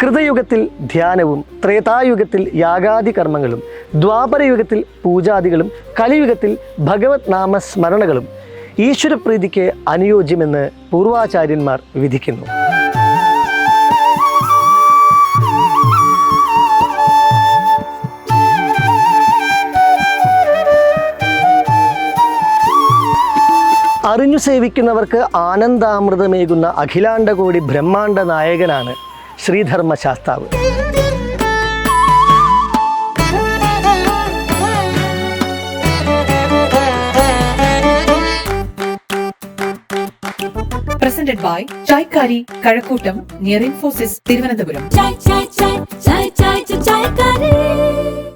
കൃതയുഗത്തിൽ ധ്യാനവും ത്രേതായുഗത്തിൽ യാഗാദി കർമ്മങ്ങളും ദ്വാപരയുഗത്തിൽ പൂജാദികളും കലിയുഗത്തിൽ ഭഗവത് നാമസ്മരണകളും ഈശ്വരപ്രീതിക്ക് അനുയോജ്യമെന്ന് പൂർവാചാര്യന്മാർ വിധിക്കുന്നു. അറിഞ്ഞു സേവിക്കുന്നവർക്ക് ആനന്ദാമൃതമേകുന്ന അഖിലാണ്ടകോടി ബ്രഹ്മാണ്ട നായകനാണ് ശ്രീധർമ്മശാസ്താവ്. By presented by Chaykkari Kazhakkoottam near Infosys Thiruvananthapuram